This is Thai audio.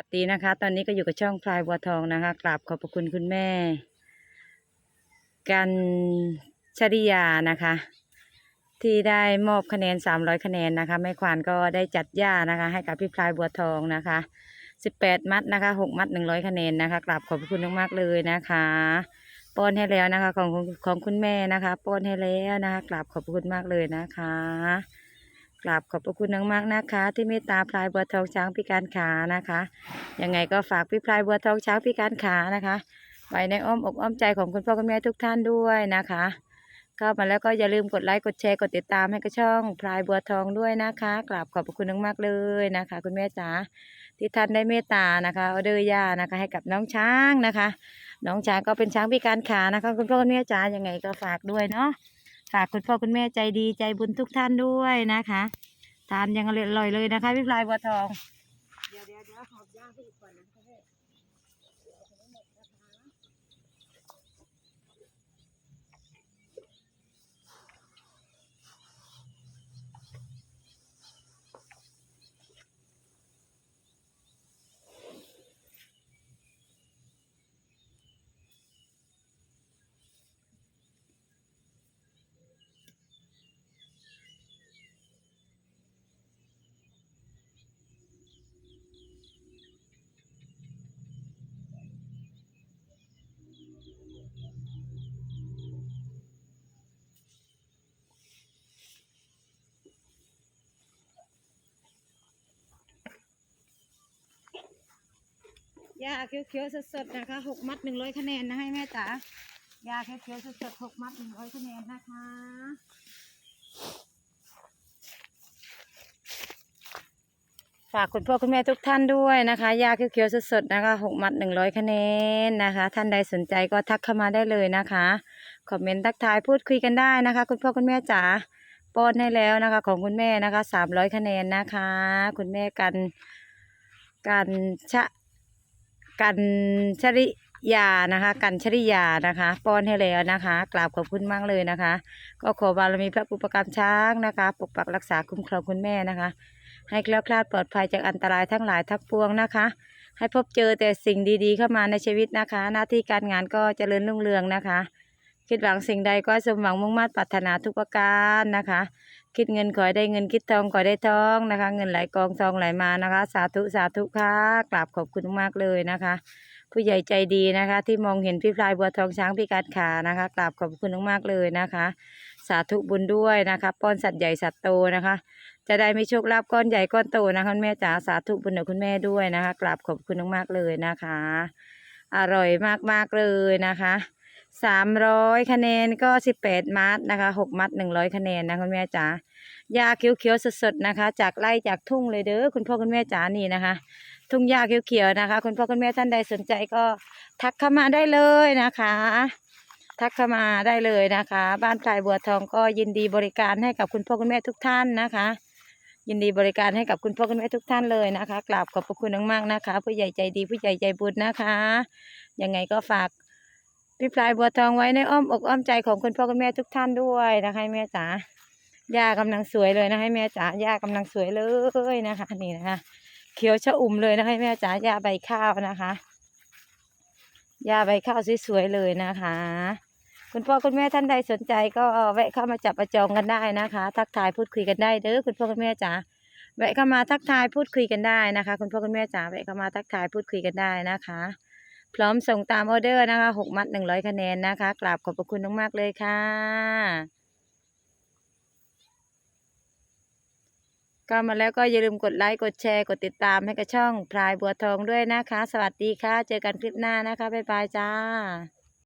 สวัสดีนะคะ ตอนนี้ก็อยู่กับช่องพลายบัวทองนะคะกราบขอบพระคุณคุณแม่ กันชริยานะคะ ที่ได้มอบคะแนน300คะแนนนะคะแม่ควานก็ได้จัดหญ้านะคะ ให้กับพี่พลายบัวทองนะคะ18มัดนะคะ6มัด100คะแนนนะคะกราบขอบพระคุณมากๆเลยนะคะป้อนให้แล้วนะคะของของของคุณแม่นะคะป้อนให้แล้วนะคะกราบขอบพระคุณมากเลยนะคะ กราบขอบพระคุณมากๆนะคะ ที่เมตตาพลายบัวทองช้างพิการขานะคะยังไงก็ฝากพี่พลายบัวทองช้างพิการขานะคะไว้ในอ้อมอกอ้อมใจของคุณพ่อคุณแม่ทุกท่านด้วยนะคะเข้ามาแล้วก็อย่าลืมกดไลค์กดแชร์กดติดตามให้กับช่องพลายบัวทองด้วยนะคะกราบขอบพระคุณมากๆเลยนะคะ คุณแม่จ๋าที่ท่านได้เมตตานะคะออเดอร์ย่านะคะ ให้กับน้องช้างนะคะ น้องช้างก็เป็นช้างพิการขานะคะ คุณพ่อคุณแม่จ๋ายังไงก็ฝากด้วยเนาะ ฝากคุณพ่อคุณแม่ใจดีใจบุญทุกท่านด้วยนะคะ ทานยังอร่อยเลยนะคะพี่พลายบัวทอง เดี๋ยวเดี๋ยวเดี๋ยวหอบย่างไปอีกก่อนนะ คะแม่ยาเขียวๆสดๆนะคะหกมัดหนึ่งร้อยคะแนนนะให้แม่จ๋ายาเขียวๆสดๆหกมัดหนึ่งร้อยคะแนนนะคะฝากคุณพ่อคุณแม่ทุกท่านด้วยนะคะยาเขียวๆสดๆนะคะหกมัดหนึ่งร้อยคะแนนนะคะ ท่านใดสนใจก็ทักเข้ามาได้เลยนะคะคอมเมนต์ทักทายพูดคุยกันได้นะคะ คุณพ่อคุณแม่จ๋าป้อนให้แล้วนะคะ ของคุณแม่นะคะสามร้อยคะแนนนะคะ คุณแม่กันกันชะ กันชริยานะคะ กันชริยานะคะ ป้อนให้แล้วนะคะกราบขอบคุณมากเลยนะคะ ก็ขอบารมีพระปุปกรรมช้างนะคะ ปกปักรักษาคุ้มครองคุณแม่นะคะ ให้แคล้วคลาดปลอดภัยจากอันตรายทั้งหลายทั้งปวงนะคะ ให้พบเจอแต่สิ่งดีๆ เข้ามาในชีวิตนะคะ หน้าที่การงานก็เจริญรุ่งเรืองนะคะ คิดหวังสิ่งใดก็สมหวังมุ่งมั่นปรารถนาทุกประการนะคะ คิดเงินขอให้ได้เงินคิดทองขอให้ได้ทองนะคะ เงินไหลกองทองไหลมานะคะ สาธุสาธุค่ะกราบขอบคุณมากเลยนะคะ ผู้ใหญ่ใจดีนะคะ ที่มองเห็นพี่พลายบัวทองช้างพิการขานะคะกราบขอบคุณมากๆเลยนะคะ สาธุบุญด้วยนะคะป้อนสัตว์ใหญ่สัตว์โตนะคะ จะได้มีโชคลาภก้อนใหญ่ก้อนโตนะคะคุณแม่จ๋าสาธุบุญกับคุณแม่ด้วยนะคะกราบขอบคุณมากๆเลยนะคะ อร่อยมากๆเลยนะคะ สามร้อยคะแนนก็สิบแปดมัดนะคะหกมัดหนึ่งร้อยคะแนนนะคุณแม่จ๋ายาเขียวๆสดๆนะคะ จากไร่จากทุ่งเลยเด้อคุณพ่อคุณแม่จ๋านี่นะคะ ทุ่งหญ้าเขียวๆนะคะ คุณพ่อคุณแม่ท่านใดสนใจก็ทักเข้ามาได้เลยนะคะ ทักเข้ามาได้เลยนะคะ บ้านพลายบัวทองก็ยินดีบริการให้กับคุณพ่อคุณแม่ทุกท่านนะคะ ยินดีบริการให้กับคุณพ่อคุณแม่ทุกท่านเลยนะคะกราบขอบพระคุณมากๆนะคะ ผู้ใหญ่ใจดีผู้ใหญ่ใจบุญนะคะยังไงก็ฝาก พี่พลายบัวทองไว้ในอ้อมอกอ้อมใจของคุณพ่อคุณแม่ทุกท่านด้วยนะคะแม่จ๋าย่ากำลังสวยเลยนะคะแม่จ๋าย่ากำลังสวยเลยนะคะ นี่นะคะ เขียวชะอุ่มเลยนะคะแม่จ๋าย่าใบข้าวนะคะย่าใบข้าวสวยๆเลยนะคะ คุณพ่อคุณแม่ท่านใดสนใจก็แวะเข้ามาจับประจองกันได้นะคะ ทักทายพูดคุยกันได้เด้อคุณพ่อคุณแม่จ๋าแวะเข้ามาทักทายพูดคุยกันได้นะคะ คุณพ่อคุณแม่จ๋าแวะเข้ามาทักทายพูดคุยกันได้นะคะ พร้อมส่งตามออเดอร์นะคะหกมัดหนึ่งร้อยคะแนนนะคะกราบขอบพระคุณมากๆเลยค่ะก็มาแล้วก็อย่าลืมกดไลค์กดแชร์กดติดตามให้กับช่องพลายบัวทองด้วยนะคะ สวัสดีค่ะ เจอกันคลิปหน้านะคะบ๊ายบายจ้า